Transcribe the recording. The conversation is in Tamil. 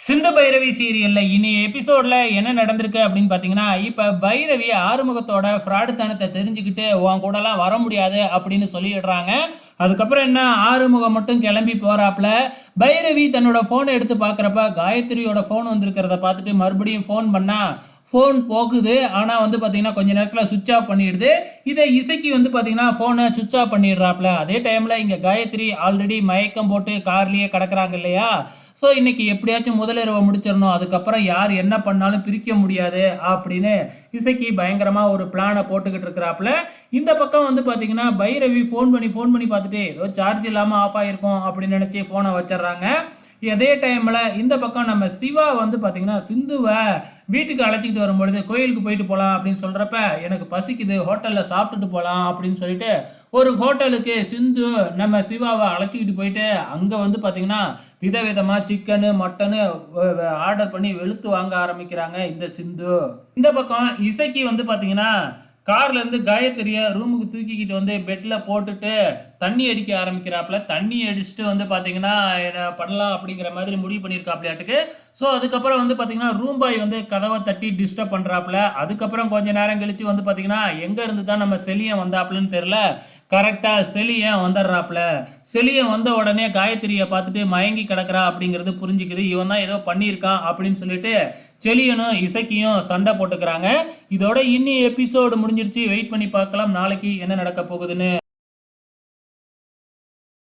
சிந்து பைரவி சீரியலில் இனி எபிசோடில் என்ன நடந்திருக்கு அப்படின்னு பார்த்தீங்கன்னா இப்போ பைரவி ஆறுமுகத்தோட ஃப்ராடுத்தனத்தை தெரிஞ்சுக்கிட்டு உன் கூடலாம் வர முடியாது அப்படின்னு சொல்லிடுறாங்க. அதுக்கப்புறம் என்ன? ஆறுமுகம் மட்டும் கிளம்பி போகிறாப்புல பைரவி தன்னோட ஃபோனை எடுத்து பார்க்குறப்ப காயத்ரியோட ஃபோன் வந்திருக்கிறத பார்த்துட்டு மறுபடியும் ஃபோன் பண்ணால் ஃபோன் போகுது. ஆனால் வந்து பார்த்திங்கன்னா கொஞ்ச நேரத்தில் சுவிட்ச் ஆஃப் பண்ணிடுது. இதை இசைக்கு வந்து பார்த்தீங்கன்னா ஃபோனை சுவிட்ச் ஆஃப் பண்ணிடுறாப்புல அதே டைமில் இங்கே காயத்ரி ஆல்ரெடி மயக்கம் போட்டு கார்லேயே கிடக்குறாங்க இல்லையா? ஸோ இன்றைக்கி எப்படியாச்சும் முதலிரவை முடிச்சிடணும். அதுக்கப்புறம் யார் என்ன பண்ணாலும் பிரிக்க முடியாது அப்படின்னு இசைக்கு பயங்கரமாக ஒரு பிளானை போட்டுக்கிட்டு இருக்கிறாப்புல. இந்த பக்கம் வந்து பார்த்தீங்கன்னா பைரவி ஃபோன் பண்ணி ஃபோன் பண்ணி பார்த்துட்டு ஏதோ சார்ஜ் இல்லாமல் ஆஃப் ஆகிருக்கும் அப்படின்னு நினச்சி ஃபோனை வச்சிடுறாங்க. அதே டைமில் இந்த பக்கம் நம்ம சிவா வந்து பார்த்திங்கன்னா சிந்துவை வீட்டுக்கு அழைச்சிக்கிட்டு வரும்பொழுது கோயிலுக்கு போயிட்டு போகலாம் அப்படின்னு சொல்கிறப்ப எனக்கு பசிக்குது ஹோட்டலில் சாப்பிட்டுட்டு போகலாம் அப்படின்னு சொல்லிட்டு ஒரு ஹோட்டலுக்கு சிந்து நம்ம சிவாவை அழைச்சிக்கிட்டு போயிட்டு அங்கே வந்து பார்த்திங்கன்னா விதவிதமாக சிக்கனு மட்டனு ஆர்டர் பண்ணி வெளுத்து வாங்க ஆரம்பிக்கிறாங்க இந்த சிந்து. இந்த பக்கம் இசைக்கு வந்து பார்த்திங்கன்னா கார்ல இருந்து காயத்ரியை ரூமுக்கு தூக்கிக்கிட்டு வந்து பெட்ல போட்டுட்டு தண்ணி அடிக்க ஆரம்பிக்கிறாப்புல. தண்ணி அடிச்சுட்டு வந்து பாத்தீங்கன்னா என்ன பண்ணலாம் அப்படிங்கிற மாதிரி முடிவு பண்ணியிருக்காப்லையாட்டுக்கு ஸோ அதுக்கப்புறம் வந்து பாத்தீங்கன்னா ரூம் பாய் வந்து கதவை தட்டி டிஸ்டர்ப் பண்ணுறாப்புல அதுக்கப்புறம் கொஞ்ச நேரம் கழிச்சு வந்து பாத்தீங்கன்னா எங்க இருந்து தான் நம்ம செலியன் வந்தாப்புலன்னு தெரியல. கரெக்டாக செலியன் வந்துடுறாப்புல. செலியன் வந்த உடனே காயத்ரியை பார்த்துட்டு மயங்கி கிடக்குறா அப்படிங்கிறது புரிஞ்சுக்குது. இவன் தான் ஏதோ பண்ணியிருக்கான் அப்படின்னு சொல்லிட்டு செலியனும் இசைக்கியும் சண்டை போட்டுக்கிறாங்க. இதோட இன்னி எபிசோடு முடிஞ்சிருச்சு. வெயிட் பண்ணி பார்க்கலாம். நாளைக்கு என்ன நடக்க போகுதுன்னு.